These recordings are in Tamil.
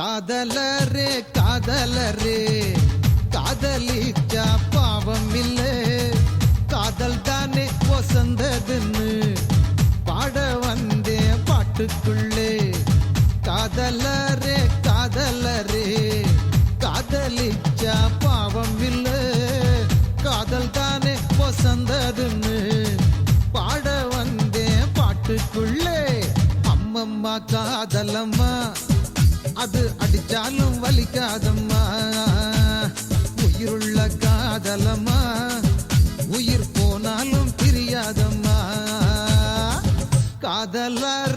காதலரே காதலரே. காதலிச்சா பாவம் இல்லை காதல் தானே வசந்ததுன்னு பாட வந்தே பாட்டுக்குள்ளே. காதலரே காதலரே. காதலிச்சா பாவம் இல்லை காதல் தானே வசந்ததுன்னு பாட வந்தே பாட்டுக்குள்ளே. அம்மம்மா காதலம்மா. அது அடிச்சாலும் வலிக்காதம்மா. உயிருள்ள காதலம்மா. உயிர் போனாலும் பிரியாதம்மா. காதலரே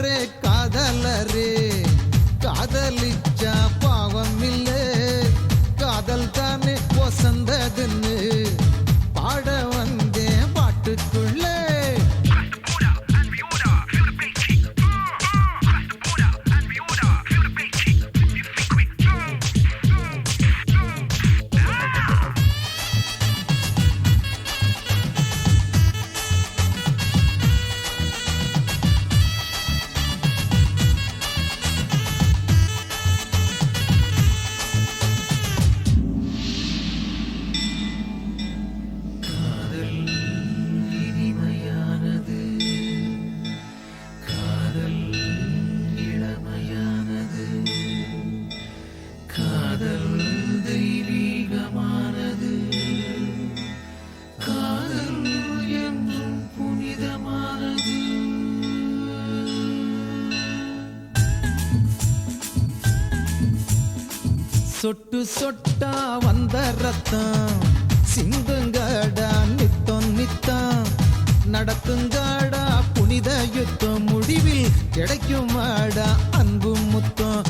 சொட்டு சொட்டா வந்த ரத்தம். சிந்துங்கடா நித்தம் நித்தம். நடத்துங்கடா புனித யுத்தம் முடிவில் கிடைக்குமாடா அன்பு முத்தம்.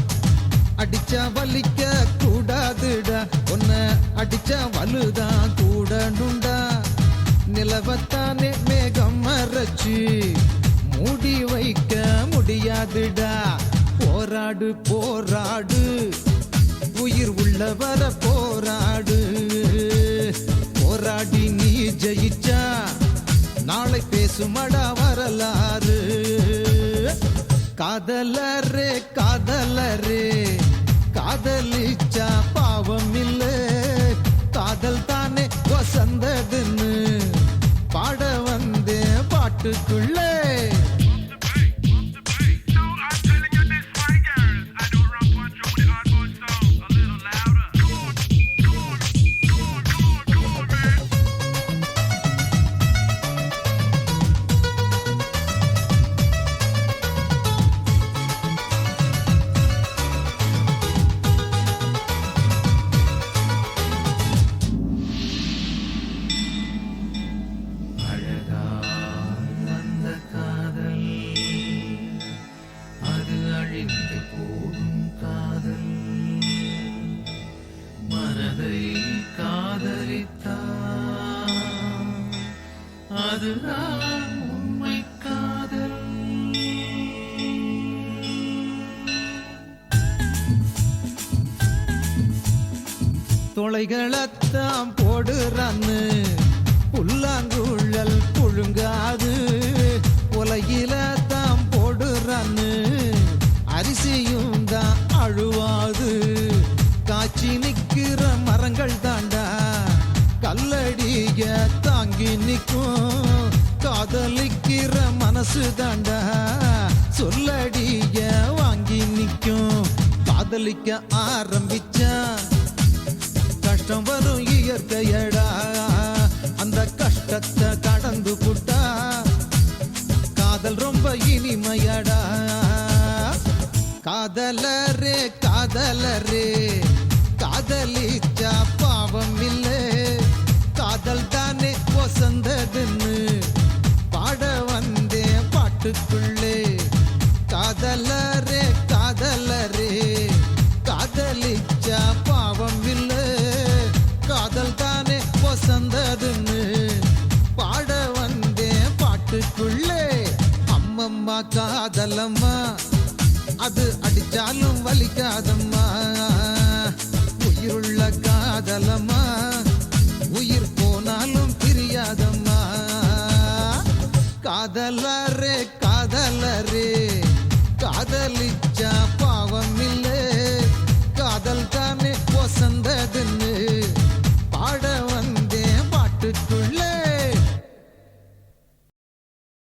அடிச்சா வலிக்க கூடாதுடா ஒன்ன அடிச்சா வலுதான் கூடணுண்டா நிலவத்தானே மேகம் மறைச்சு மூடி வைக்க முடியாதுடா. போராடு போராடு. உயிர் உள்ளவர போராடு. போராடி நீ ஜெயிச்சா நாளை பேசுமடா வரலாறு. காதலரே காதலரே காதலிச்சா பாவம் இல்ல காதல் தானே வசந்ததுன்னு பாட வந்தேன் பாட்டுக்குள்ள. அழிந்து போகும் காதல். மனதை காதலித்தா அதுதான் உண்மை காதல். தொலைகளத்தான் போடுறான்னு தாங்கி காதலிக்கிற மனசு தாண்டா. சொல்லடிய வாங்கி நிற்கும் காதலிக்க ஆரம்பிச்சா. கஷ்டம் வரும் இயற்கையடா. அந்த கஷ்டத்தை கடந்து புட்டா. காதல் ரொம்ப இனிமையடா. காதலரே காதலரே. அம்மம்மா காதலம்மா. அது அடிச்சாலும் வலிக்காதம்மா. உயிருள்ள காதலம்மா. உயிர் போனாலும் பிரியாதம்மா. காதலரே காதலரே. காதலி